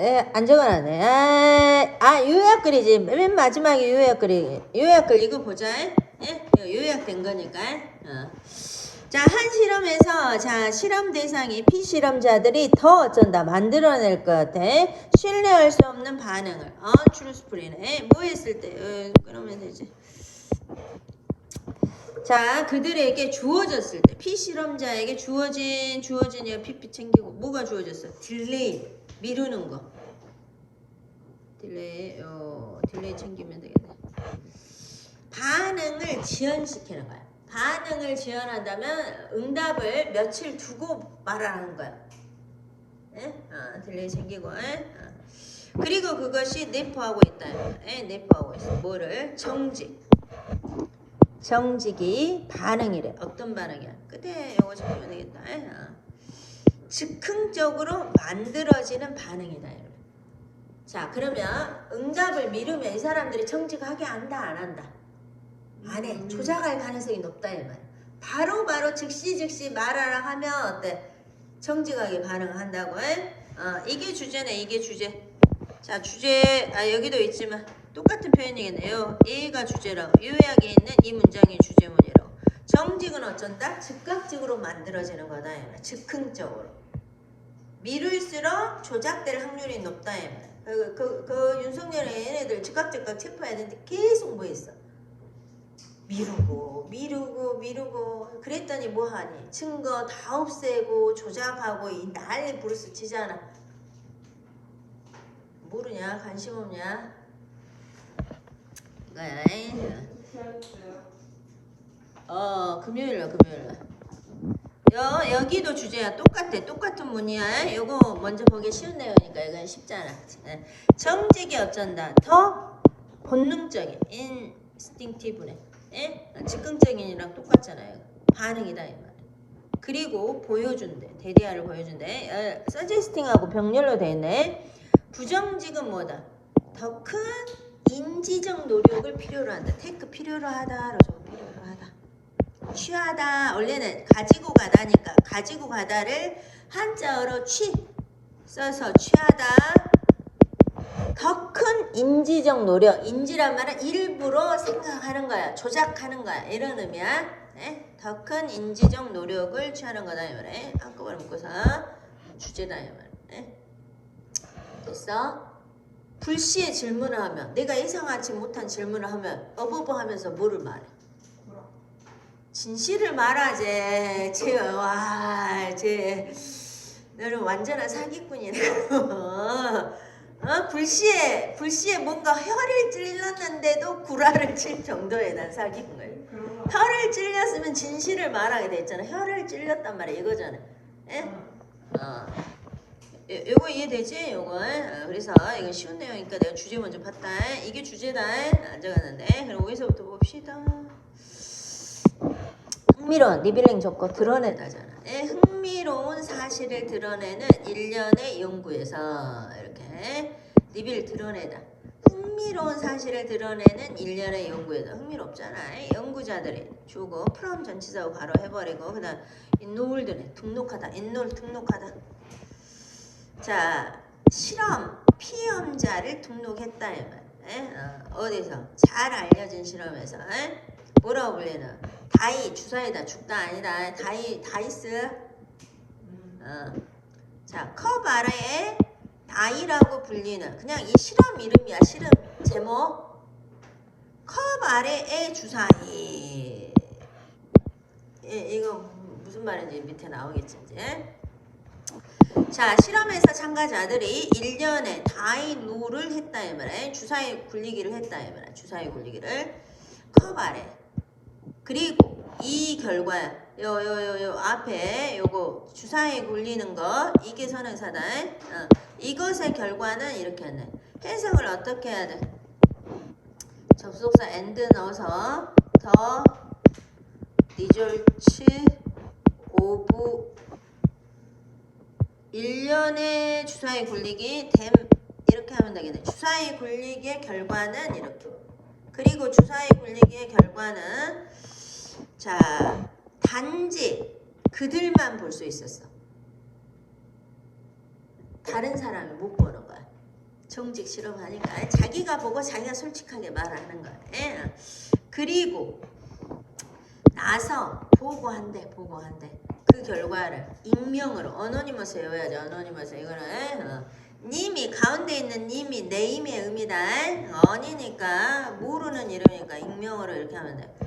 에, 안 적어놨네. 아, 아, 요약글이지. 맨 마지막에 요약글이. 요약글 이거 보자. 예? 요약된 거니까. 어. 자, 한 실험에서, 자, 실험 대상이 피실험자들이 더 어쩐다. 만들어낼 것 같아. 신뢰할 수 없는 반응을. 어, 트루스프리네. 뭐 했을 때? 어, 그러면 되지. 자, 그들에게 주어졌을 때, 피실험자에게 주어진, 주어진이야, 피피 챙기고, 뭐가 주어졌어? 딜레이, 미루는 거. 딜레이, 어, 딜레이 챙기면 되겠네. 반응을 지연시키는 거야. 반응을 지연한다면 응답을 며칠 두고 말하는 거야. 예? 어, 딜레이 챙기고, 예? 어. 그리고 그것이 내포하고 있다. 예? 내포하고 있어. 뭐를? 정직. 정직이 반응이래. 어떤 반응이야? 끝에 요거 적으면 되겠다. 어. 즉흥적으로 만들어지는 반응이다. 여러분. 자, 그러면 응답을 미루면 이 사람들이 정직하게 한다, 안 한다? 안 해. 조작할 가능성이 높다 이 말. 바로 바로 즉시 즉시 말하라 하면 어때? 정직하게 반응을 한다고 해? 어, 이게 주제네, 이게 주제. 자, 주제 아 여기도 있지만 똑같은 표현이겠네요. A가 주제라고 요약에 있는 이 문장이 주제문이라고. 정직은 어쩐다? 즉각적으로 만들어지는 거다. 즉흥적으로. 미룰수록 조작될 확률이 높다 이 말. 그, 그, 그 윤석열의 얘네들 즉각 즉각 체포해야 되는데 계속 뭐 있어? 미루고 미루고 미루고. 그랬더니 뭐하니? 증거 다 없애고 조작하고 이 난리 부르스 치잖아. 모르냐? 관심 없냐? 이거야 어 금요일날 금요일날 여, 여기도 주제야 똑같아. 똑같은 문이야 요거 먼저 보기 쉬운 내용이니까 이건 쉽잖아. 예. 정직이 어쩐다. 더 본능적인 인스팅티브네. 예? 즉흥적인이랑 똑같잖아요. 반응이다 이 말. 그리고 보여준대. 대대화를 보여준대. 어, 서제스팅하고 병렬로 돼 있네. 부정직은 뭐다? 더 큰 인지적 노력을 필요로 한다. 테크 필요로 하다로 취하다 원래는 가지고 가다니까 가지고 가다를 한자어로 취 써서 취하다 더 큰 인지적 노력 인지란 말은 일부러 생각하는 거야 조작하는 거야 이런 의미야 네? 더 큰 인지적 노력을 취하는 거다 이 말에 한꺼번에 묶어서 주제다 이 말. 네? 됐어? 불시에 질문을 하면 내가 예상하지 못한 질문을 하면 어버버 하면서 뭐를 말해? 진실을 말하지. 쟤, 와, 쟤, 너는 완전한 사기꾼이네. 어? 불시에, 불시에 뭔가 혀를 찔렀는데도 구라를 칠 정도의 난 사기꾼 거야. 혀를 찔렸으면 진실을 말하게 돼 있잖아. 혀를 찔렸단 말이야. 이거잖아. 예? 어. 요, 요거 이해되지? 요거. 어, 그래서 이건 쉬운 내용이니까 내가 주제 먼저 봤다. 이게 주제다. 안 적었는데. 그럼 여기서부터 봅시다. 흥미로운 리빌링 적고 드러내다잖아. 예, 흥미로운 사실을 드러내는 일련의 연구에서 이렇게 리빌 드러내다. 흥미로운 사실을 드러내는 일련의 연구에서 흥미롭잖아. 연구자들이 주고 프롬 전치사고 바로 해버리고 그다음 인롤드네 등록하다. 인롤 등록하다. 자 실험 피험자를 등록했다 이 말. 예? 어, 어디서 잘 알려진 실험에서 예? 뭐라고 불리나? 다이 주사위다. 죽다 아니다. 다이 다이스. 어. 자 컵 아래에 다이라고 불리는 그냥 이 실험 이름이야 실험 제목. 컵 아래에 주사위. 예, 이거 무슨 말인지 밑에 나오겠지 이제. 자 실험에서 참가자들이 1년에 다이 노를 했다 이 말에 주사위 굴리기를 했다 이 말에 주사위 굴리기를. 컵 아래 그리고 이 결과 요 요 요 요 앞에 요거 주사위 굴리는 거 이게 선행사다 어. 이것의 결과는 이렇게 하네 해석을 어떻게 해야 돼 접속사 and 넣어서 더 리졸츠 오브 1년의 주사위 굴리기 댐 이렇게 하면 되겠네. 주사위 굴리기의 결과는 이렇게. 그리고 주사위 굴리기의 결과는 자 단지 그들만 볼 수 있었어. 다른 사람이 못 보는 거야. 정직 실험하니까 자기가 보고 자기가 솔직하게 말하는 거야. 예. 그리고 나서 보고한대 보고한대 그 결과를 익명으로 어노니머스 외워야죠 어노니머스 이거는 어. 님이 가운데 있는 님이 네임의 의미다 언이니까 모르는 이름이니까 익명으로 이렇게 하면 돼.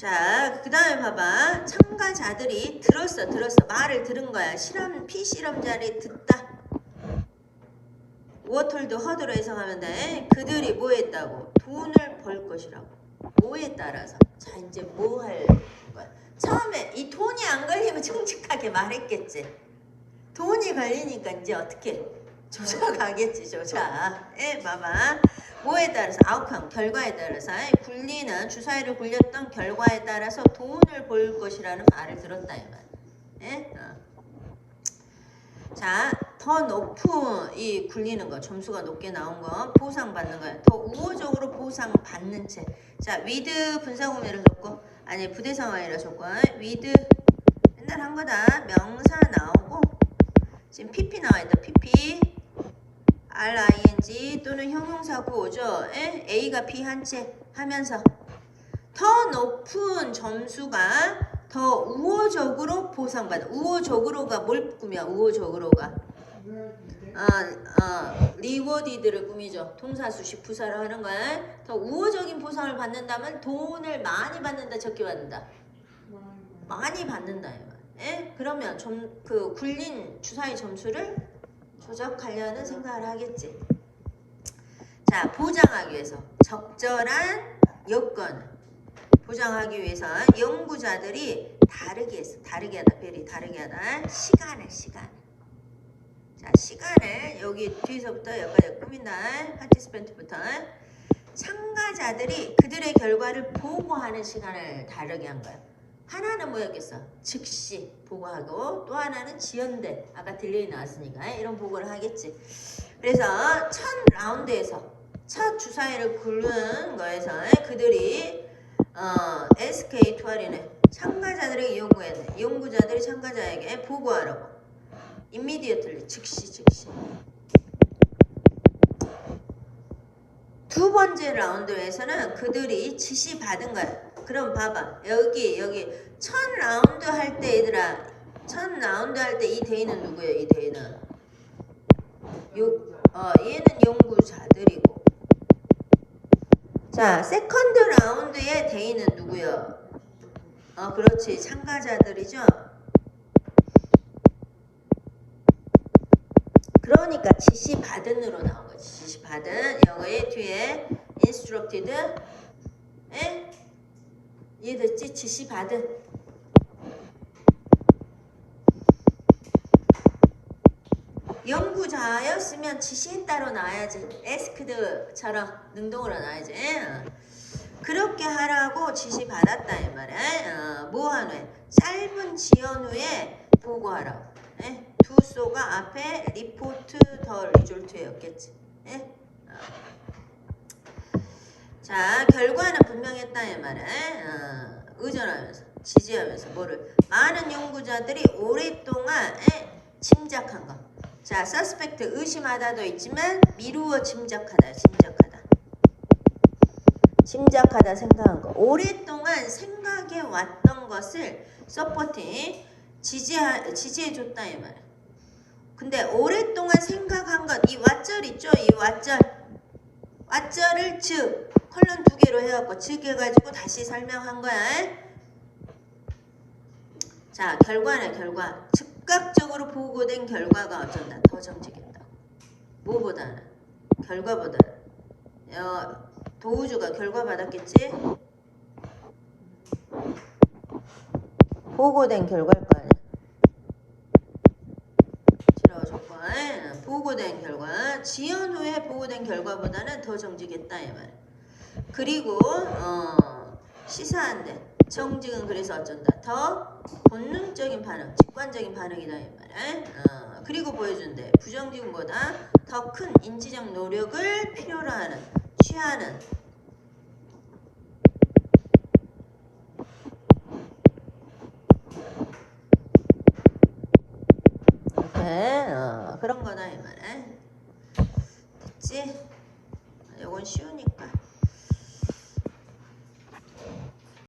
자, 그 다음에 봐봐. 참가자들이 들었어, 들었어. 말을 들은 거야. 실험, 피실험자리 듣다. 워털도 허드로 해석하면 돼. 그들이 뭐 했다고? 돈을 벌 것이라고. 뭐에 따라서. 자, 이제 뭐 할 거야? 처음에 이 돈이 안 걸리면 정직하게 말했겠지. 돈이 걸리니까 이제 어떻게? 조작하겠지, 조작. 예, 봐봐. 뭐에 따라서 아웃컴 결과에 따라서 굴리는 주사위를 굴렸던 결과에 따라서 돈을 벌 것이라는 말을 들었다 이 말. 예? 어. 자, 더 높은 이 굴리는 거 점수가 높게 나온 거 보상 받는 거야. 더 우호적으로 보상 받는 채. 자, 위드 분사구매를 줬고 아니 부대 상황이라 줬고 위드 맨날 한 거다. 명사 나오고 지금 PP 나와 있다. PP RING 또는 형용사 구호죠. 에? A가 B 한 채 하면서 더 높은 점수가 더 우호적으로 보상받아. 우호적으로가 뭘 꾸며? 우호적으로가 아, 아, 리워디드를 꾸미죠. 동사 수식 부사를 하는 거야. 더 우호적인 보상을 받는다면 돈을 많이 받는다, 적게 받는다. 많이 받는다. 예? 그러면 점, 그 굴린 주사위 점수를 조작하려는 생각을 하겠지. 자, 보장하기 위해서 적절한 여건 보장하기 위해서 연구자들이 다르게 했어. 다르게 하다, 별이 다르게 하다. 시간을, 시간을. 자, 시간을 여기 뒤에서부터 여기까지 꾸민다. 파티스펜트부터 참가자들이 그들의 결과를 보고하는 시간을 다르게 한 거야. 하나는 뭐였겠어? 즉시 보고하고 또 하나는 지연된 아까 딜레이 나왔으니까 이런 보고를 하겠지. 그래서 첫 라운드에서 첫 주사위를 굴른 거에서 그들이 어, SK 투아리는 참가자들에게 요구했네. 연구자들이 참가자에게 보고하라고. immediately 즉시 즉시. 두 번째 라운드에서는 그들이 지시 받은 거야. 그럼 봐봐. 여기 여기 첫 라운드 할 때 얘들아 첫 라운드 할 때 이 대인은 누구예요? 이 대인은 요, 어, 얘는 연구자들이고 자 세컨드 라운드의 대인은 누구요? 어 그렇지 참가자들이죠. 그러니까 지시 받은으로 나온 거지. 지시 받은 여기 뒤에 에? 이해됐지? 지시 받은 연구자였으면 지시에 따로 나와야지. 에스크드처럼 능동으로 나와야지. 그렇게 하라고 지시 받았다 이 말이야. 어, 뭐하노? 짧은 지연 후에 보고하라고. 에? 두 소가 앞에 리포트 더 리졸트였겠지. 에? 어. 자 결과는 분명했다 이 말이야. 어, 의존하면서 지지하면서 뭐를 많은 연구자들이 오랫동안 에? 짐작한 거. 자, 서스펙트 의심하다도 있지만 미루어 짐작하다, 짐작하다. 짐작하다 생각한 거. 오랫동안 생각해 왔던 것을 서포팅 지지하, 지지해 줬다 이 말. 근데 오랫동안 생각한 것, 이 왓절 있죠? 이 왓절. 왓절을 즉 컬럼 두 개로 해갖고 즉 해가지고 다시 설명한 거야. 자, 결과네 결과. 즉각적으로 보고된 결과가 어쩐다. 더 정직했다. 뭐보다는 결과보다는 어, 도우주가 결과 받았겠지? 보고된 결과일 거 아니야. 싫어 조건 보고된 결과 지연 후에 보고된 결과보다는 더 정직했다 이 말. 그리고 어, 시사한데 정직은 그래서 어쩐다 더 본능적인 반응, 직관적인 반응이다 이 말이야. 어, 그리고 보여준대 부정직은보다 더 큰 인지적 노력을 필요로 하는 취하는